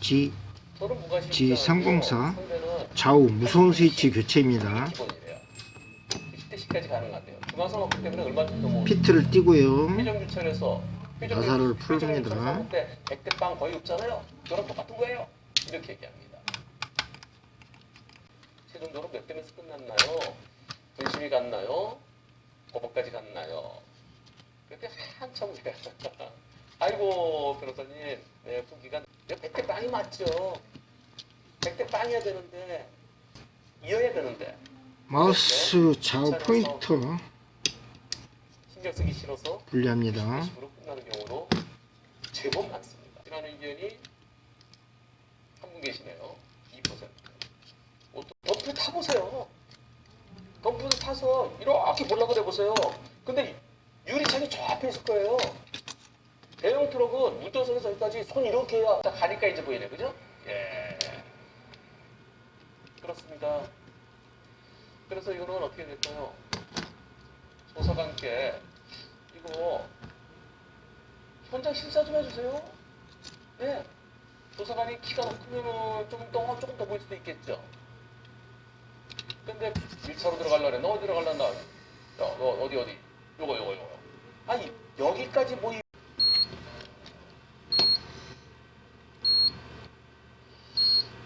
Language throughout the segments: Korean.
G 서로 무관심 G304 상대는 좌우 무선 스위치 교체입니다. 기본이래요. 10대 10까지 가능하대요. 중앙선 없기 때문에 얼마 정도 뭐 피트를 띄고요. 나사를 유- 회전 풀습니다. 유철 사고 때 100대 빵 거의 없잖아요. 저랑 똑같은 거예요. 이렇게 얘기합니다. 최종적으로 몇 대면서 끝났나요? 분심이 갔나요? 고법까지 갔나요? 그때 한참 우리가 아이고 변호사님 네, 후기가 100대 빵이 맞죠. 100대 빵이어야 되는데 이어야 되는데 마우스 좌우 포인터 신경 쓰기 싫어서 분리합니다. 20으로 끝나는 경우도 제법 많습니다. 지난 의견이 한 분 계시네요. 2%. 어, 덤프 타보세요. 덤프 타서 이렇게 몰라고 해보세요. 근데 유리창이 저 앞에 있을 거예요. 대형 트럭은 운전석에서 여기까지 손 이렇게 해야 딱 가니까 이제 보이네. 그죠? 예. 그렇습니다. 그래서 이거는 어떻게 될까요? 조사관께 이거 현장 심사 좀 해주세요. 네. 조사관이 키가 높으면은 조금 더 조금 더 보일 수도 있겠죠. 근데 1차로 들어갈라 그래. 너 어디 들어갈라 나. 야, 너 어디 어디? 요거 요거 요거. 아니 여기까지 뭐 이-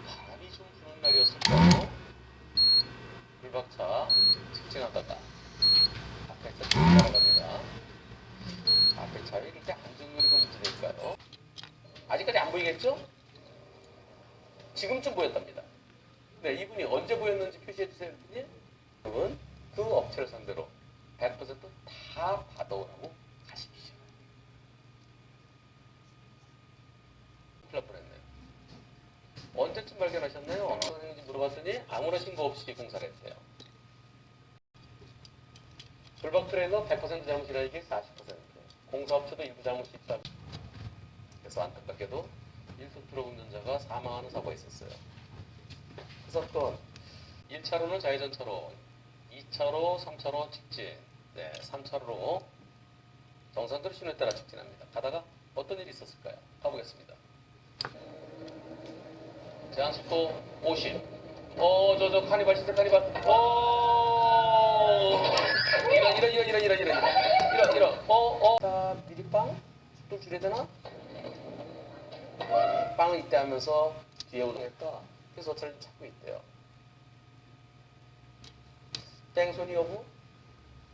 바람이 좀 부는 날이었을까요? 불박차 직진하다가 앞에 차 지나갑니다. 앞에 차에 이렇게 안전거리가 문제될까요? 아직까지 안 보이겠죠? 지금쯤 보였답니다. 네, 이분이 언제 보였는지 표시해 주세요. 그랬더니 여러분 그 업체를 상대로 100%다 받아오라고 하십시오. 큰일 날 뻔했네요. 언제쯤 발견하셨나요? 선생님인지 물어봤더니 아무런 신고 없이 공사를 했대요. 졸박 트레이너 100% 잘못이라는 게 40%. 공사업체도 일부 잘못이 있다. 그래서 안타깝게도 일소 트럭 운전자가 사망하는 사고가 있었어요. 그 사건 1차로는 좌회전차로, 2차로, 3차로 직진, 네, 3차로로 정상대로 신호에 따라 직진합니다. 가다가 어떤 일이 있었을까요? 가보겠습니다. 제한속도 50. 어, 저, 저, 카니발 시대 카니발. 어, 어, 어. 자, 미리 빵? 속도 줄여야 되나? 빵을 이때 하면서 뒤에 오동했다. 그래서 저를 찾고 있대요. 땡소니 여부?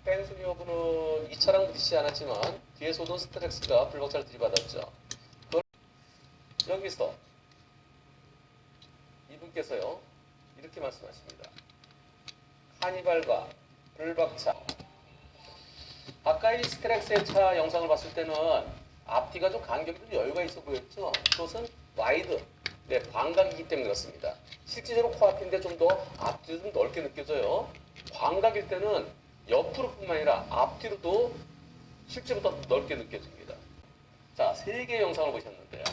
땡소니 여부는 이 차랑 부딪히지 않았지만 뒤에서 오던 스트렉스가 불박차를 들이받았죠. 여기서 이분께서요 이렇게 말씀하십니다. 카니발과 불박차 아까 이 스트렉스의 차 영상을 봤을 때는 앞뒤가 좀 간격이 좀 여유가 있어 보였죠. 그것은 와이드, 네, 광각이기 때문에 그렇습니다. 실질적으로 코앞인데 좀 더 앞뒤도 좀 넓게 느껴져요. 광각일 때는 옆으로 뿐만 아니라 앞뒤로도 실제보다 넓게 느껴집니다. 자, 세 개의 영상을 보셨는데요.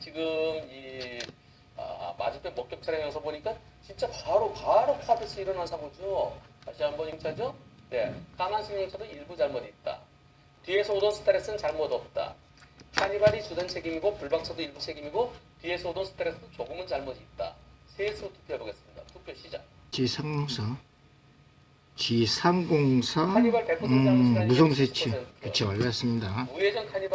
지금 이 아, 맞은편 목격 차량 영상 보니까 진짜 바로 바로 코앞에서 일어난 사고죠. 다시 한번 힘차죠. 네, 까만 승용차도 일부 잘못 있다. 뒤에서 오던 스트레스는 잘못 없다. 카니발이 주된 책임이고 불박차도 일부 책임이고 뒤에서 오던 스트레스도 조금은 잘못이 있다. 셋으로 투표해 보겠습니다. 투표 시작. G304 G304 카니발 100% 음, 잘못이라는 무선 게 스위치 10%. 교체 완료했습니다. 우회전 카니발